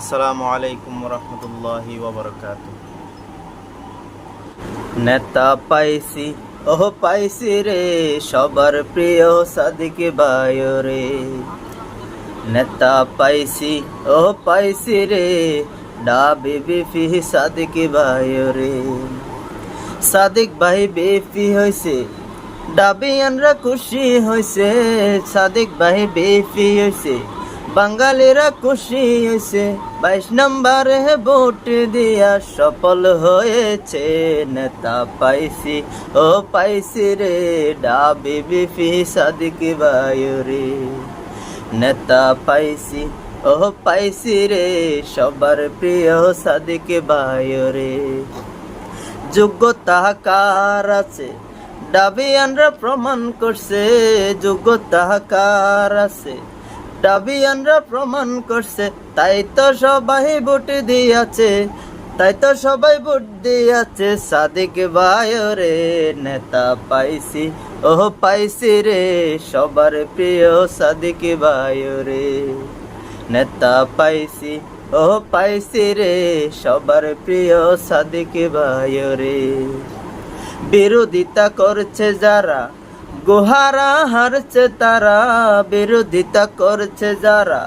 আসসালামু আলাইকুম রহমতুল্লাহি ওবরকাত। নেতা পাইছি ওহ পাইছি রে, সবার প্রিয় সাদিক ভাই রে। নেতা পাইছি ওহ পাইছি রে ডাবি বিফি সাদিক ভাই রে। সাদিক ভাই বেফি হয়েছে ডাবিয়ানরা খুশি হয়েছে সাদিক ভাই বেফি হয়েছে বাঙালিরা খুশি হয়েছে। বাইশ নম্বরে ভোট দিয়া সফল হয়েছে নেতা পাইছি ও পাইছি রে, ডাবি বিফি সাদিক ভাই রে। নেতা পাইছি ও পাইছি রে, সবার প্রিয় সাদিক ভাই রে। যোগ্যতা কার আছে? ডাবিয়ানরা প্রমাণ করছে, যোগ্যতা কার আছে? ডাবিয়ানরা প্রমাণ করছে, তাই তো সবাই ভোট দিয়াছে, তাই তো সবাই ভোট দিয়াছে, সাদিক ভাই রে নেতা পাইছি ও পাইছি রে, সবার প্রিয় সাদিক ভাই রে নেতা পাইছি ও পাইছি রে, সবার প্রিয় সাদিক ভাই রে বিরোধিতা করছে যারা গোহারা হারছে তারা, বিরোধিতা করছে যারা।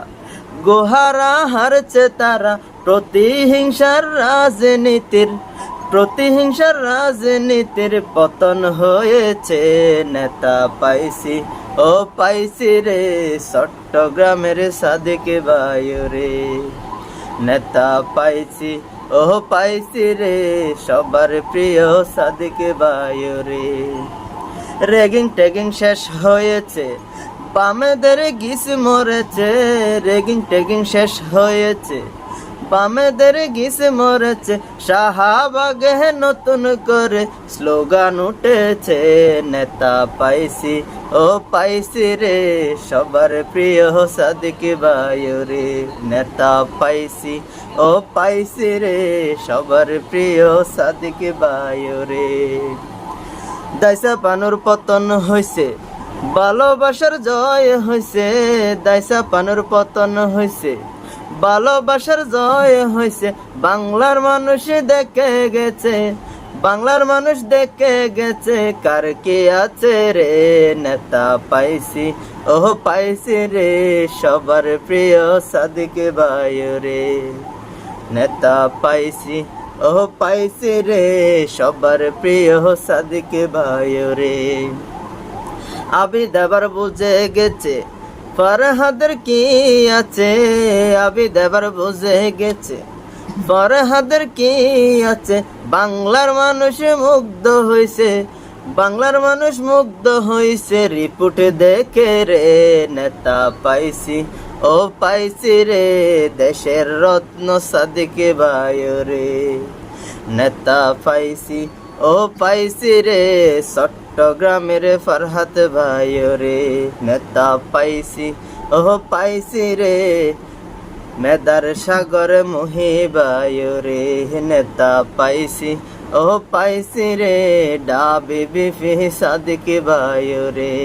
গোহারা হারছে তারা, প্রতিহিংসার রাজনীতির প্রতিহিংসার রাজনীতির পতন হয়েছে। নেতা পাইছি, ও পাইছি রে, চট্টগ্রামের সাদিক ভাই রে। নেতা পাইছি, ও পাইছি রে, সবার প্রিয় সাদিক ভাই রে। রেগিং টেগিং শেষ হয়েছে। বামেদের গিস মরেছে, রেগিং টেগিং শেষ হয়েছে। বামেদের গিস মরেছে, শাহাবাগে নতুন করে স্লোগান উঠেছে, নেতা পাইছি ও পাইছি রে, সবার প্রিয় সাদিক ভাই রে, নেতা পাইছি ও পাইছি রে, সবার প্রিয় সাদিক ভাই রে। দাইসা পানুর পতন হয়েছে ভালোবাসার জয় হয়েছে দাইসা পানুর পতন হয়েছে ভালোবাসার জয় হয়েছে বাংলার মানুষ দেখে গেছে। বাংলার মানুষ দেখে গেছে, কার কে আছে রে নেতা পাইছি। ও পাইছি রে সবার প্রিয় সাদিক ভাই রে। নেতা পাইছি ও পাইছি রে, সবার প্রিয় সাদিক ভাই রে। আবি দেবার বুঝে গেছে, ফরহাদের কি আছে? আবি দেবার বুঝে গেছে, ফরহাদের কি আছে? বাংলার মানুষ মুগ্ধ হয়েছে বাংলার মানুষ মুগ্ধ হয়েছে রিপোর্ট দেখে রে, নেতা পাইছি ও পাইছি রে, দেশের রত্ন সাদিকে ভাই রে নেতা পাইছি, ও পাইছি রে, চট্টগ্রামের ফরহাত ভাই রে নেতা পাইছি, ও পাইছি রে, মেদার সাগর মহিবায় রে নেতা পাইছি, ও পাইছি রে ডাবি বিফি সাদিক ভাই রে